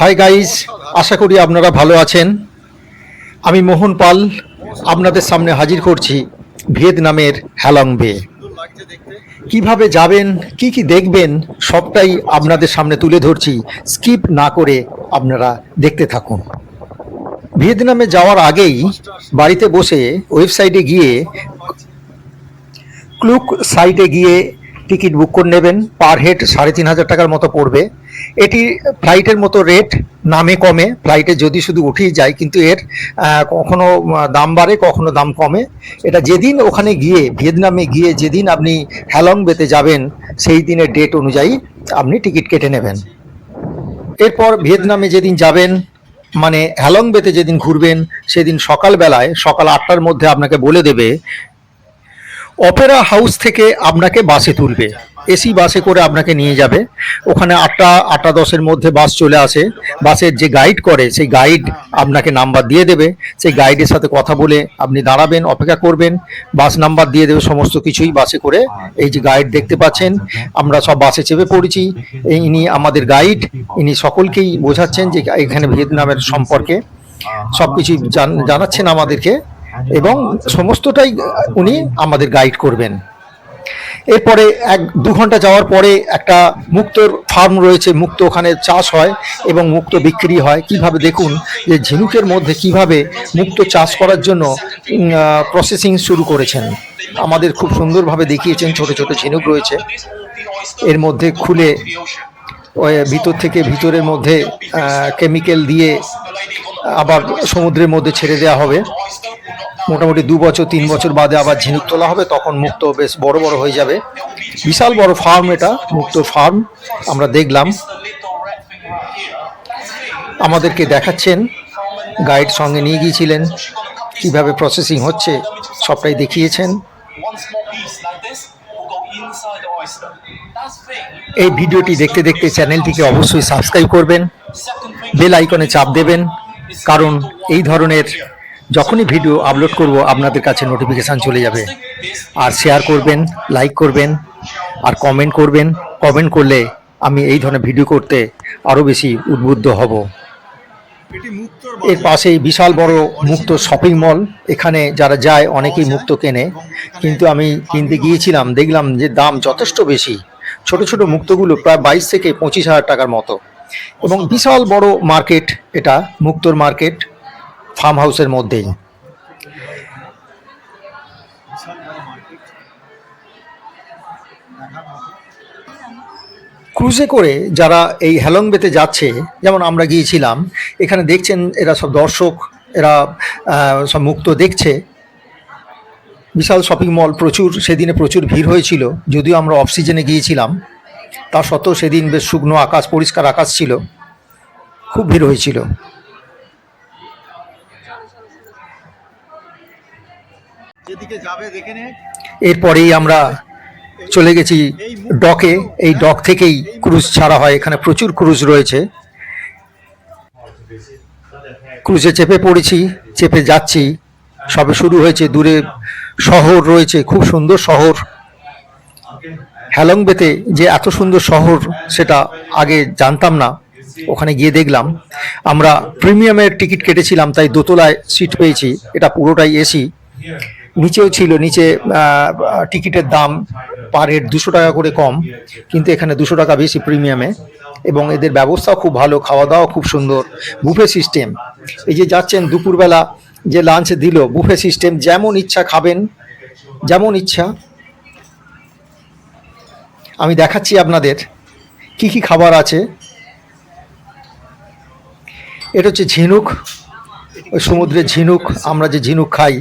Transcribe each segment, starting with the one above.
Hi guys আশা করি আপনারা ভালো আছেন। আমি মোহন পাল, আপনাদের সামনে হাজির করছি ভিয়েতনামের হ্যালং বে। কীভাবে যাবেন, কি কি দেখবেন, সবটাই আপনাদের সামনে তুলে ধরছি। স্কিপ না করে আপনারা দেখতে থাকুন। ভিয়েতনামে যাওয়ার আগেই বাড়িতে বসে ওয়েবসাইটে গিয়ে, ক্লুক সাইটে গিয়ে টিকিট বুক করে নেবেন, পার হেড সাড়ে তিন হাজার টাকার মতো পড়বে। এটি ফ্লাইটের মতো রেট, নামে কমে। ফ্লাইটে যদি শুধু উঠেই যায়, কিন্তু এর কখনো দাম বাড়ে, কখনো দাম কমে। এটা যেদিন ওখানে গিয়ে, ভিয়েতনামে গিয়ে যেদিন আপনি হ্যালং বেতে যাবেন, সেই দিনের ডেট অনুযায়ী আপনি টিকিট কেটে নেবেন। এরপর ভিয়েতনামে যেদিন যাবেন মানে হ্যালং বেতে যেদিন ঘুরবেন, সেদিন সকালবেলায়, সকাল আটটার মধ্যে আপনাকে বলে দেবে অপেরা হাউস থেকে আপনাকে বাসে তুলবে। এসি বাসে করে আপনাকে নিয়ে যাবে। ওখানে আটটা আটটা দশের মধ্যে বাস চলে আসে। বাসের যে গাইড করে, সেই গাইড আপনাকে নাম্বার দিয়ে দেবে। সেই গাইডের সাথে কথা বলে আপনি দাঁড়াবেন, অপেক্ষা করবেন। বাস নাম্বার দিয়ে দেবে সমস্ত কিছুই বাসে করে। এই যে গাইড দেখতে পাচ্ছেন, আমরা সব বাসে চেপে পড়েছি। ইনি আমাদের গাইড ইনি সকলকেই বোঝাচ্ছেন যে এখানে ভিয়েতনামের সম্পর্কে। সবকিছু জান- জানাচ্ছেন আমাদেরকে। এবং সমস্তটাই উনি আমাদের গাইড করবেন। এরপরে এক দু ঘণ্টা যাওয়ার পরে একটা মুক্তোর ফার্ম রয়েছে মুক্ত ওখানে চাষ হয় এবং মুক্ত বিক্রি হয়। কীভাবে দেখুন যে ঝিনুকের মধ্যে কীভাবে মুক্ত চাষ করার জন্য প্রসেসিং শুরু করেছেন। আমাদের খুব সুন্দরভাবে দেখিয়েছেন ছোট ছোট ঝিনুক রয়েছে। এর মধ্যে খুলে ভিতর থেকে ভিতরের মধ্যে কেমিক্যাল দিয়ে আবার সমুদ্রের মধ্যে ছেড়ে দেওয়া হবে। মোটামুটি দু বছর, তিন বছর বাদে আবার ঝিনুক তোলা হবে, তখন মুক্ত বেশ বড় বড় হয়ে যাবে বিশাল বড় ফার্ম এটা, মুক্ত ফার্ম আমরা দেখলাম আমাদেরকে দেখাচ্ছেন গাইড সঙ্গে নিয়ে গিয়েছিলেন, কীভাবে প্রসেসিং হচ্ছে, সবটাই দেখিয়েছেন. এই ভিডিওটি দেখতে দেখতে চ্যানেলটিকে অবশ্যই সাবস্ক্রাইব করবেন বেল আইকনে চাপ দেবেন, কারণ এই ধরনের যখনই ভিডিও আপলোড করব, আপনাদের কাছে নোটিফিকেশান চলে যাবে। আর শেয়ার করবেন লাইক করবেন, আর কমেন্ট করবেন। কমেন্ট করলে আমি এই ধরনের ভিডিও করতে আরও বেশি উদ্বুদ্ধ হব। এর পাশেই বিশাল বড় মুক্ত শপিং মল এখানে যারা যায়, অনেকেই মুক্ত কেনে। কিন্তু আমি কিনতে গিয়েছিলাম, দেখলাম যে দাম যথেষ্ট বেশি। ছোট ছোট মুক্তগুলো প্রায় বাইশ থেকে পঁচিশ হাজার টাকার মতো। এবং বিশাল বড় মার্কেট এটা, মুক্তর মার্কেট ফার্ম হাউসের মধ্যেই। ক্রুজে করে যারা এই হ্যালং বেতে যাচ্ছে, যেমন আমরা গিয়েছিলাম, এখানে দেখছেন এরা সব দর্শক, এরা সব মুক্ত দেখছে। বিশাল শপিং মল প্রচুর, সেদিনে প্রচুর ভিড় হয়েছিল, যদিও আমরা অফ সিজনে গিয়েছিলাম। তা সত্ত্বেও সেদিন বেশ শুকনো আকাশ, পরিষ্কার আকাশ ছিল। খুব ভিড় হয়েছিল। যেদিকে যাবে দেখে নে। এরপরেই আমরা চলে গেছি ডকে। এই ডক থেকেই ক্রুজ ছাড়া হয়। এখানে প্রচুর ক্রুজ রয়েছে। ক্রুজে চেপে পড়েছি চেপে যাচ্ছি। সবে শুরু হয়েছে দূরে শহর রয়েছে খুব সুন্দর শহর। হ্যালংবেতে যে এত সুন্দর শহর সেটা আগে জানতাম না। ওখানে গিয়ে দেখলাম। আমরা প্রিমিয়ামের টিকিট কেটেছিলাম তাই দোতলায় সিট পেয়েছি। এটা পুরোটাই এসি। নিচেও ছিল, নিচে টিকিটের দাম পার হেড দুশো টাকা করে কম, কিন্তু এখানে দুশো টাকা বেশি প্রিমিয়ামে। এবং এদের ব্যবস্থাও খুব ভালো খাওয়া দাওয়া খুব সুন্দর, বুফে সিস্টেম। এই যে যাচ্ছেন দুপুরবেলা, যে লাঞ্চ দিল, বুফে সিস্টেম, যেমন ইচ্ছা খাবেন, যেমন ইচ্ছা। আমি দেখাচ্ছি আপনাদের কি কি খাবার আছে। এটা হচ্ছে ঝিনুক, ওই সমুদ্রের ঝিনুক, আমরা যে ঝিনুক খাই।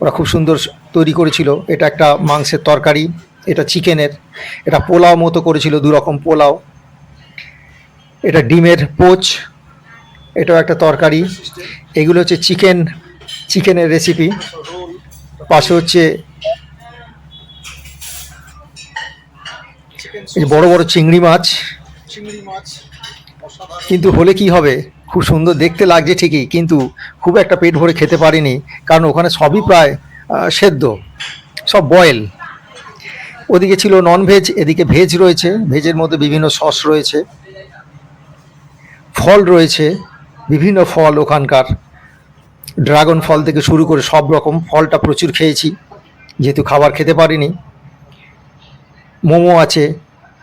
ওরা খুব সুন্দর তৈরি করেছিল। এটা একটা মাংসের তরকারি এটা চিকেনের। এটা পোলাও মতো করেছিল দু রকম পোলাও। এটা ডিমের পোচ এটাও একটা তরকারি। এগুলো হচ্ছে চিকেন চিকেনের রেসিপি পাশে হচ্ছে এই বড় বড় চিংড়ি মাছ। কিন্তু হলে কি হবে? খুব সুন্দর দেখতে লাগছে ঠিকই কিন্তু খুব একটা পেট ভরে খেতে পারিনি কারণ ওখানে সবই প্রায় সেদ্ধ সব বয়েল ওদিকে ছিল নন ভেজ এদিকে ভেজ রয়েছে ভেজের মধ্যে বিভিন্ন সস রয়েছে ফল রয়েছে বিভিন্ন ফল ওখানকার। ড্রাগন ফল থেকে শুরু করে সব রকম ফলটা প্রচুর খেয়েছি যেহেতু খাবার খেতে পারিনি। মোমো আছে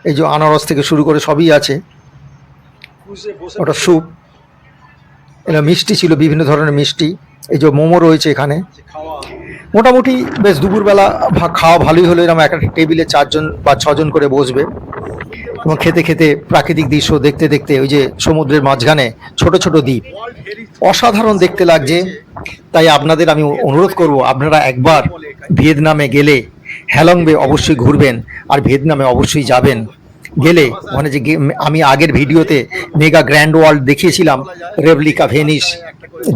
এই যে আনারস থেকে শুরু করে সবই আছে। ওটা স্যুপ এটা মিষ্টি ছিল, বিভিন্ন ধরনের মিষ্টি। এই যে মোমো রয়েছে এখানে। মোটামুটি বেশ দুপুরবেলা খাওয়া ভালোই হলো। এরকম একটা টেবিলে চারজন বা ছজন করে বসবে। এবং খেতে খেতে প্রাকৃতিক দৃশ্য দেখতে দেখতে ওই যে সমুদ্রের মাঝখানে ছোট ছোট দ্বীপ। অসাধারণ দেখতে লাগছে। তাই আপনাদের আমি অনুরোধ করব, আপনারা একবার ভিয়েতনামে গেলে হ্যালংবে অবশ্যই ঘুরবেন। আর ভিয়েতনামে অবশ্যই যাবেন। গেলে মানে যে আমি আগের ভিডিওতে মেগা গ্র্যান্ড ওয়ার্ল্ড দেখিয়েছিলাম রেবলিকা ভেনিস,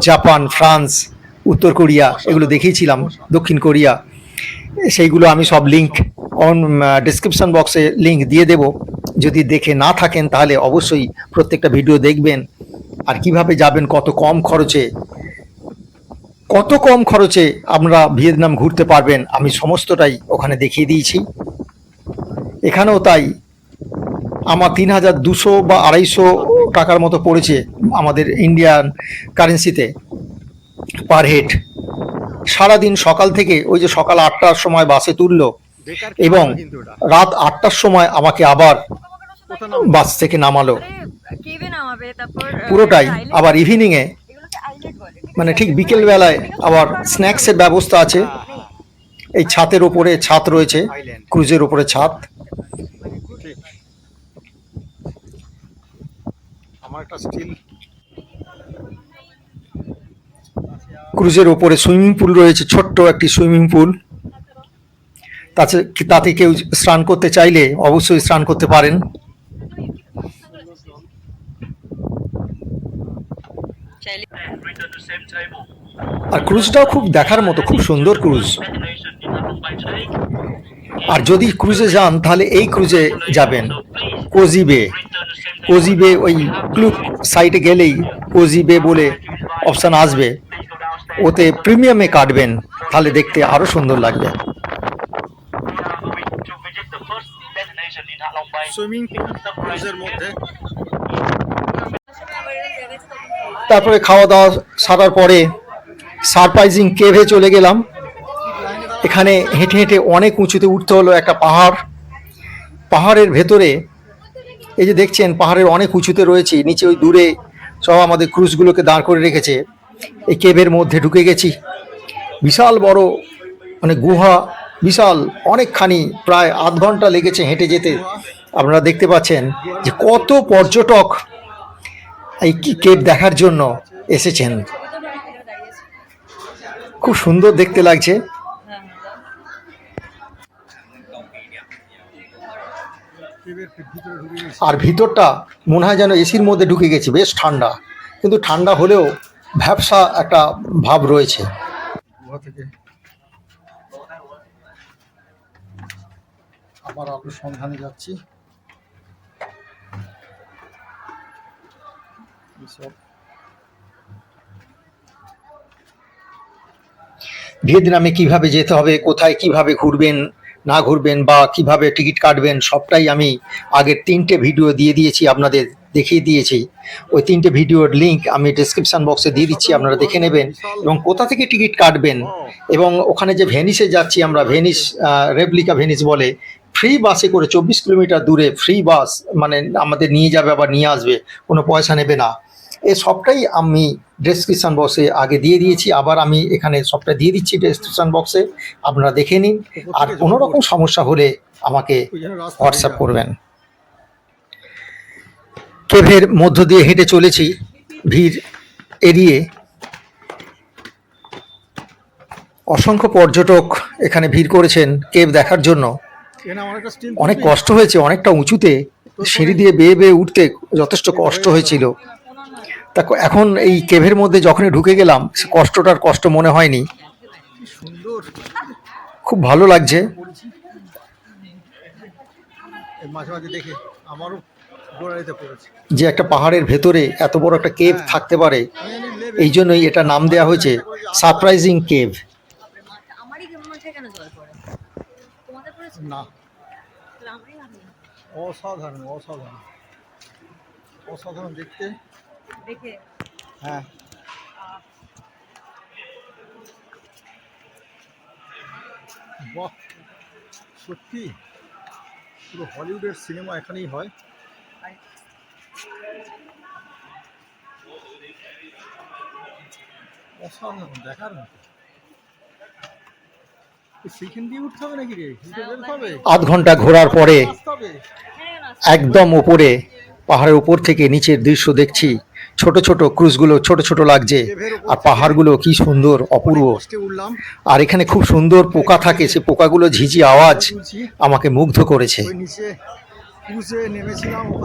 জাপান, ফ্রান্স, উত্তর কোরিয়া, এগুলো দেখিয়েছিলাম, দক্ষিণ কোরিয়া। সেইগুলো আমি সব লিঙ্ক অন ডিসক্রিপশন বক্সে লিঙ্ক দিয়ে দেব। যদি দেখে না থাকেন, তাহলে অবশ্যই প্রত্যেকটা ভিডিও দেখবেন। আর কীভাবে যাবেন, কত কম খরচে, কত কম খরচে আমরা ভিয়েতনাম ঘুরতে পারবেন, আমি সমস্তটাই ওখানে দেখিয়ে দিয়েছি। এখানেও তাই আমার তিন হাজার দুশো বা আড়াইশো টাকার মতো পড়েছে আমাদের ইন্ডিয়ান কারেন্সিতে পার হেড সারাদিন সকাল থেকে ওই যে সকাল আটটার সময় বাসে তুললো এবং রাত আটটার সময় আমাকে আবার বাস থেকে নামালো। পুরোটাই আবার ইভিনিংয়ে মানে ঠিক বিকেলবেলায় আবার স্ন্যাক্সের ব্যবস্থা আছে। এই ছাতের ওপরে ছাদ রয়েছে ক্রুজের ওপরে ছাদ। আমার একটা স্টিল ক্রুজের ওপরে সুইমিং পুল রয়েছে, ছোট্ট একটি সুইমিং পুল তাতে তাতে কেউ স্নান করতে চাইলে অবশ্যই স্নান করতে পারেন. আর ক্রুজটাও খুব দেখার মতো, খুব সুন্দর ক্রুজ. আর যদি ক্রুজে যান, তাহলে এই ক্রুজে যাবেন কোজিবে কোজিবে ওই ক্লুক সাইটে গেলেই কোজিবে বলে অপশান আসবে. ওতে প্রিমিয়ামে কাটবেন তাহলে দেখতে আরও সুন্দর লাগবে. সুইমিং মধ্যে তারপরে খাওয়া দাওয়া সারার পরে সারপ্রাইজিং কেভে চলে গেলাম এখানে হেঁটে হেঁটে অনেক উঁচুতে উঠতে হলো একটা পাহাড় পাহাড়ের ভেতরে এই যে দেখছেন, পাহাড়ের অনেক উঁচুতে রয়েছি, নিচে ওই দূরে সব আমাদের ক্রুজগুলোকে দাঁড় করে রেখেছে। এই কেভের মধ্যে ঢুকে গেছি। বিশাল বড় মানে গুহা, বিশাল, অনেকখানি, প্রায় আধ ঘণ্টা লেগেছে হেঁটে যেতে। আপনারা দেখতে পাচ্ছেন যে কত পর্যটক এই কি কেভ দেখার জন্য এসেছেন। খুব সুন্দর দেখতে লাগছে। আর ভিতরটা মনে হয় যেন এসির মধ্যে ঢুকে গেছি বেশ ঠান্ডা। কিন্তু ঠান্ডা হলেও ভ্যাবসা একটা ভাব রয়েছে। আবার আলোর সন্ধানে যাচ্ছি। ভিয়েতনামে কীভাবে যেতে হবে কোথায় কীভাবে ঘুরবেন না ঘুরবেন বা কীভাবে টিকিট কাটবেন সবটাই আমি আগের তিনটে ভিডিও দিয়ে দিয়েছি, আপনাদের দেখিয়ে দিয়েছি। ওই তিনটে ভিডিওর লিঙ্ক আমি ডেসক্রিপশন বক্সে দিয়ে দিচ্ছি, আপনারা দেখে নেবেন এবং কোথা থেকে টিকিট কাটবেন এবং ওখানে যে ভেনিসে যাচ্ছি আমরা ভেনিস রেপ্লিকা ভেনিস বলে ফ্রি বাসে করে চব্বিশ কিলোমিটার দূরে ফ্রি বাস মানে আমাদের নিয়ে যাবে আবার নিয়ে আসবে, কোনো পয়সা নেবে না। এ সবটাই আমি ডেসক্রিপশন বক্সে আগে দিয়ে দিয়েছি আবার আমি এখানে সবটা দিয়ে দিচ্ছি ডেসক্রিপশন বক্সে আপনারা দেখে নিন। আর কোনো রকম সমস্যা হলে আমাকে হোয়াটসঅ্যাপ করবেন। কেভের মধ্য দিয়ে হেঁটে চলেছি ভিড় এড়িয়ে। অসংখ্য পর্যটক এখানে ভিড় করেছেন কেভ দেখার জন্য। অনেক কষ্ট হয়েছে অনেকটা উঁচুতে সিঁড়ি দিয়ে বেয়ে বেয়ে উঠতে যথেষ্ট কষ্ট হয়েছিল। তা এখন এই কেভের মধ্যে যখনই ঢুকে গেলাম সে কষ্টটার কষ্ট মনে হয়নি। সুন্দর খুব ভালো লাগছে। যে একটা পাহাড়ের ভেতরে এত বড় একটা কেভ থাকতে পারে এই জন্যই এটা নাম দেওয়া হয়েছে সারপ্রাইজিং কেভ। আমারই মাঠে কেন জল পড়ে? তোমাদের পড়েছে? না। তাহলে আমরাই ভাবি অসাধারণ অসাধারণ। অসাধারণ দেখতে। দেখে। হ্যাঁ। বাহ সত্যি? পুরো হলিউডের সিনেমা এখানেই হয়। অসাধারণ দেখার মতো। দিয়ে উঠতে হবে নাকি রে? উঠে বেরোতে হবে? আধ ঘণ্টা ঘোরার পরে হ্যাঁ একদম উপরে পাহাড়ের উপর থেকে নিচের দৃশ্য দেখছি। ছোট ছোট ক্রুজগুলো, ছোট ছোট লাগছে। আর পাহাড়গুলো কি সুন্দর, অপূর্ব। আর এখানে খুব সুন্দর পোকা থাকে, সে পোকাগুলো ঝিঝি আওয়াজ আমাকে মুগ্ধ করেছে। নিচে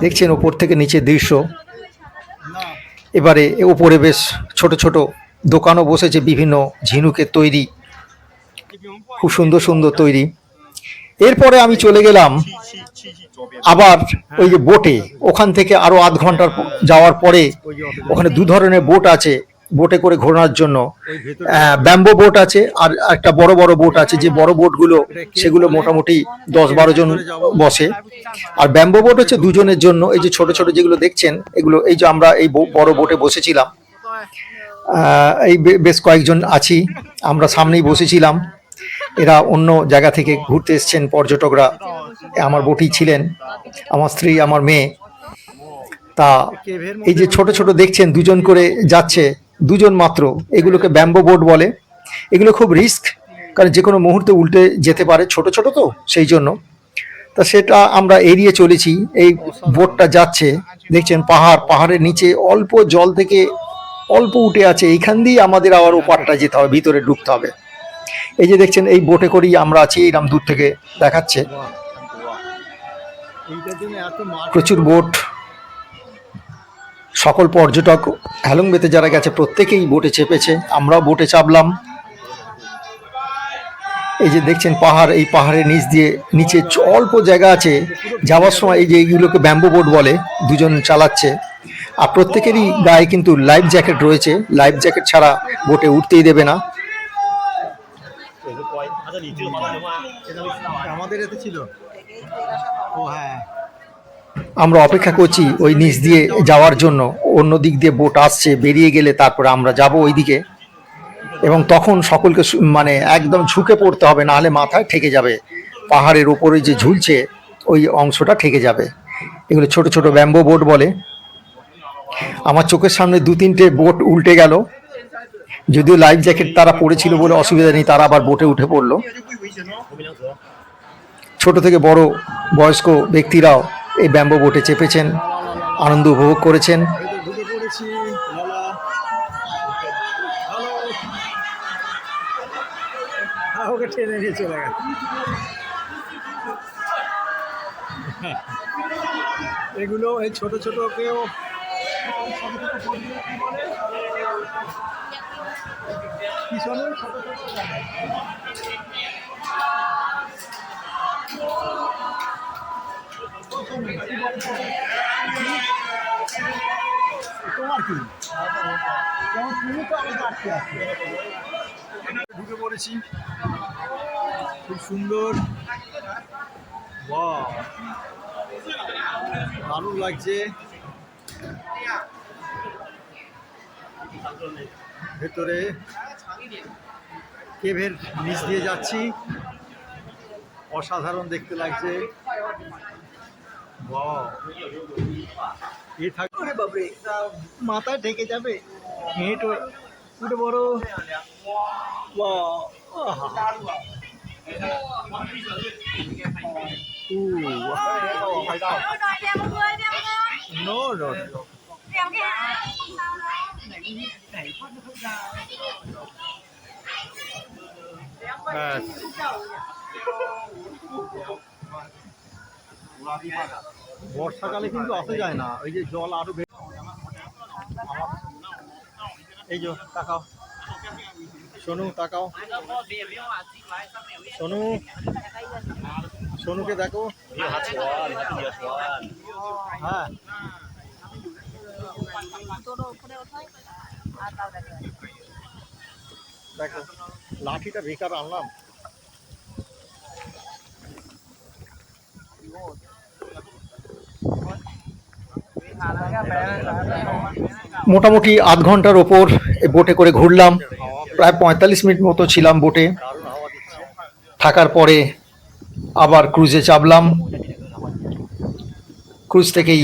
দেখছেন ওপর থেকে নিচের দৃশ্য? এবারে ওপরে বেশ ছোট ছোট দোকানও বসেছে, বিভিন্ন ঝিনুকের তৈরি। খুব সুন্দর সুন্দর তৈরি। এরপরে আমি চলে গেলাম আবার ওই যে বোটে, ওখান থেকে আরও আধ ঘণ্টার যাওয়ার পরে ওখানে দু ধরনের বোট আছে, বোটে করে ঘোরানোর জন্য। ব্যাম্বো বোট আছে আর একটা বড় বড় বোট আছে, যে বড় বোটগুলো সেগুলো মোটামুটি দশ বারো জন বসে। আর ব্যাম্বো বোট হচ্ছে দুজনের জন্য, এই যে ছোট ছোট যেগুলো দেখছেন, এগুলো এই যে আমরা এই বড় বোটে বসেছিলাম। এই বেশ কয়েকজন আছি, আমরা সামনেই বসেছিলাম। এরা অন্য জায়গা থেকে ঘুরতে এসছেন, পর্যটকরা। আমার বটেই ছিলেন, আমার স্ত্রী, আমার মেয়ে। তা এই যে ছোট ছোট দেখছেন, দুজন করে যাচ্ছে, দুজন মাত্র, এগুলোকে ব্যাম্বো বোট বলে। এগুলো খুব রিস্ক, কারণ যে কোনো মুহূর্তে উল্টে যেতে পারে, ছোট ছোট তো, সেই জন্য। তা সেটা আমরা এড়িয়ে চলেছি, এই বোটটা যাচ্ছে। দেখছেন, পাহাড়, পাহাড়ের নিচে অল্প জল থেকে অল্প উঠে আছে, এইখান দিয়ে আমাদের আবার ওপারটা যেতে হবে, ভিতরে ঢুকতে হবে। এই যে দেখছেন, এই বোটে করেই আমরা আছি এইরাম দূর থেকে দেখাচ্ছে। প্রচুর বোট, সকল পর্যটক হ্যালংবেতে যারা গেছে, প্রত্যেকেই বোটে চেপেছে, আমরাও বোটে চাপলাম। এই যে দেখছেন পাহাড়, এই পাহাড়ের নিচ দিয়ে নিচে অল্প জায়গা আছে। যাওয়ার সময় এই যে এইগুলোকে ব্যাম্বো বোট বলে, দুজন চালাচ্ছে। আর প্রত্যেকেরই গায়ে কিন্তু লাইফ জ্যাকেট রয়েছে। লাইফ জ্যাকেট ছাড়া বোটে উঠতেই দেবে না। আমাদের এতে ছিল। আমরা অপেক্ষা করছি ওই নিচ দিয়ে যাওয়ার জন্য। অন্য দিক দিয়ে বোট আসছে, বেরিয়ে গেলে তারপরে আমরা যাব ওই দিকে এবং তখন সকলকে মানে একদম ঝুঁকে পড়তে হবে, না হলে মাথায় ঠেকে যাবে। পাহাড়ের ওপরে যে ঝুলছে, ওই অংশটা ঠেকে যাবে। এগুলো ছোট ছোট ব্যাম্বো বোট বলে। আমার চোখের সামনে দু তিনটে বোট উল্টে গেল। যদিও লাইফ জ্যাকেট তারা পড়েছিল বলে অসুবিধা নেই, তারা আবার বোটে উঠে পড়ল। ছোট থেকে বড় বয়স্ক ব্যক্তিরাও এই ব্যাম্বো বোটে চেপেছেন, আনন্দ উপভোগ করেছেন। এগুলো এই ছোট ছোটকেও পিছনে ছোট ছোট তোমার কি যেমন ঢুকে পড়েছি। খুব সুন্দর। দারুণ লাগছে। ভেতরে কেভের নিচ দিয়ে যাচ্ছি। অসাধারণ দেখতে লাগছে। বাহ। এ থাকবে বাবরে মাথায় ঢেকে যাবে? হেঁট উঠে বড় নো নো ব্যাস বর্ষাকালে কিন্তু আসা যায় না। ওই যে জল আরও এই যে তাকাও। সোনু তাকাও। সোনু, সোনুকে দেখো। হ্যাঁ। দেখো, লাঠিটা বেকার আনলাম। মোটামুটি আধ ঘণ্টার ওপর বোটে করে ঘুরলাম। প্রায় পঁয়তাল্লিশ মিনিট মতো ছিলাম বোটে। থাকার পরে আবার ক্রুজে চাপলাম। ক্রুজ থেকেই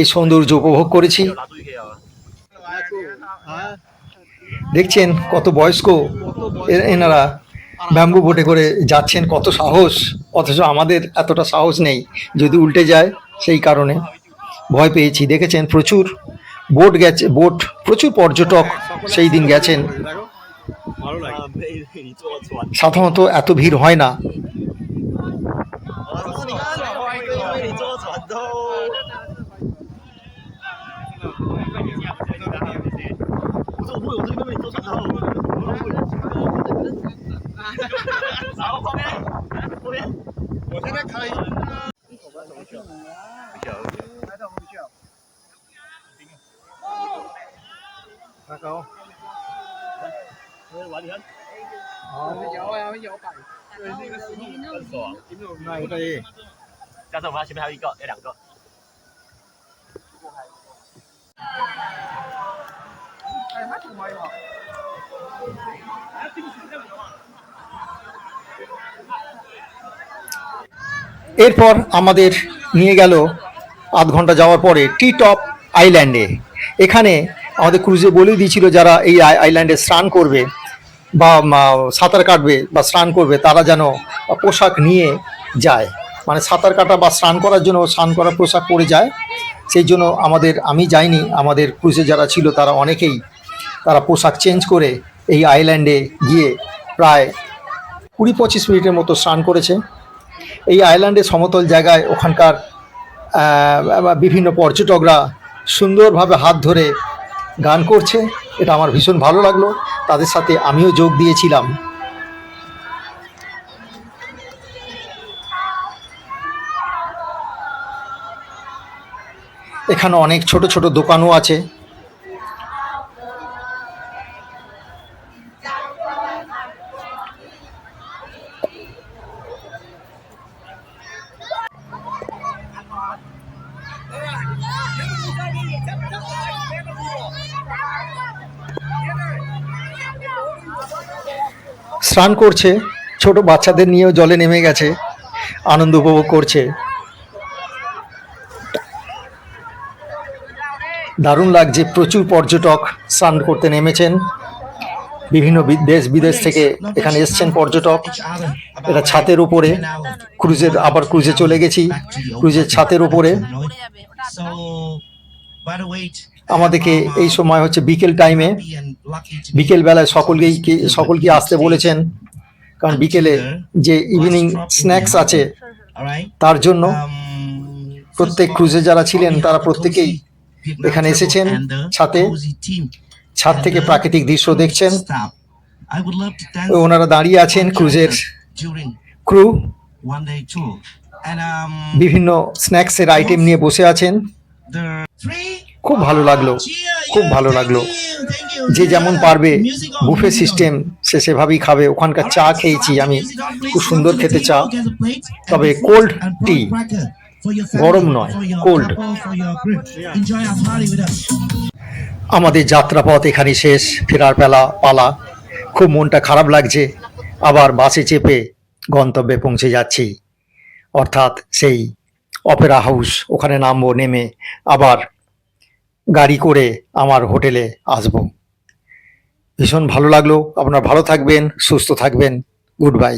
এই সৌন্দর্য উপভোগ করেছি। দেখছেন কত বয়স্ক এনারা ব্যাম্বু বোটে করে যাচ্ছেন কত সাহস অথচ আমাদের এতটা সাহস নেই। যদি উল্টে যায় সেই কারণে। ভয় পেয়েছি দেখেছেন প্রচুর বোট গেছে বোট প্রচুর পর্যটক সেই দিন গেছেন। সাধারণত এত ভিড় হয় না। 我现在开。大高，玩你看，很爽。那对，加上我们前面还有一个，有两个。 এরপর আমাদের নিয়ে গেল আধ ঘণ্টা যাওয়ার পরে টি টপ আইল্যান্ডে। এখানে আমাদের ক্রুজে বলে দিয়েছিল যারা এই আই- আইল্যান্ডে স্নান করবে বা সাঁতার কাটবে বা স্নান করবে, তারা যেন পোশাক নিয়ে যায়। মানে সাঁতার কাটা বা স্নান করার জন্য স্নান করার পোশাক পরে যায়। সেই জন্য আমাদের, আমি যাইনি, আমাদের ক্রুজে যারা ছিল তারা অনেকেই তারা পোশাক চেঞ্জ করে এই আইল্যান্ডে গিয়ে প্রায় কুড়ি পঁচিশ মিনিটের মতো স্নান করেছে। এই আইল্যান্ডের সমতল জায়গায় ওখানকার বিভিন্ন পর্যটকরা সুন্দরভাবে হাত ধরে গান করছে। এটা আমার ভীষণ ভালো লাগল। তাদের সাথে আমিও যোগ দিয়েছিলাম। এখানে অনেক ছোট ছোট দোকানও আছে। স্নান করছে, ছোট বাচ্চাদের নিয়েও জলে নেমে গেছে, আনন্দ উপভোগ করছে। দারুণ লাগছে, প্রচুর পর্যটক স্নান করতে নেমেছেন। বিভিন্ন দেশ বিদেশ থেকে এখানে এসছেন পর্যটক। এটা ছাতের উপরে, ক্রুজের, আবার ক্রুজে চলে গেছি। ক্রুজের ছাতের উপরে। আমাদেরকে এই সময় হচ্ছে বিকেল টাইমে বিকেল বেলায় সকলকেই সকলকে আসতে বলেছেন। কারণ বিকেলে যে ইভিনিং স্ন্যাক্স আছে, তার জন্য প্রত্যেক ক্রুজে যারা ছিলেন, তারা প্রত্যেকেই এখানে এসেছেন ছাতে ছাদ থেকে প্রাকৃতিক দৃশ্য দেখছেন। ওনারা দাঁড়িয়ে আছেন ক্রুজের ক্রু বিভিন্ন স্ন্যাক্সের আইটেম নিয়ে বসে আছেন। খুব ভালো লাগল, খুব ভালো লাগল। যে যেমন পারবে, বুফে সিস্টেম সে সেভাবেই খাবে। ওখানকার চা খেয়েছি আমি, খুব সুন্দর খেতে চা। তবে কোল্ড টি গরম নয় কোল্ড আমাদের যাত্রাপথ এখানে শেষ, ফেরার পেলা, পালা। খুব মনটা খারাপ লাগছে, আবার বাসে চেপে গন্তব্যে পৌঁছে যাচ্ছি। অর্থাৎ সেই অপেরা হাউস ওখানে নামবো, নেমে আবার গাড়ি করে আমার হোটেলে আসব। ভীষণ ভালো লাগল। আপনারা ভালো থাকবেন, সুস্থ থাকবেন। Good bye.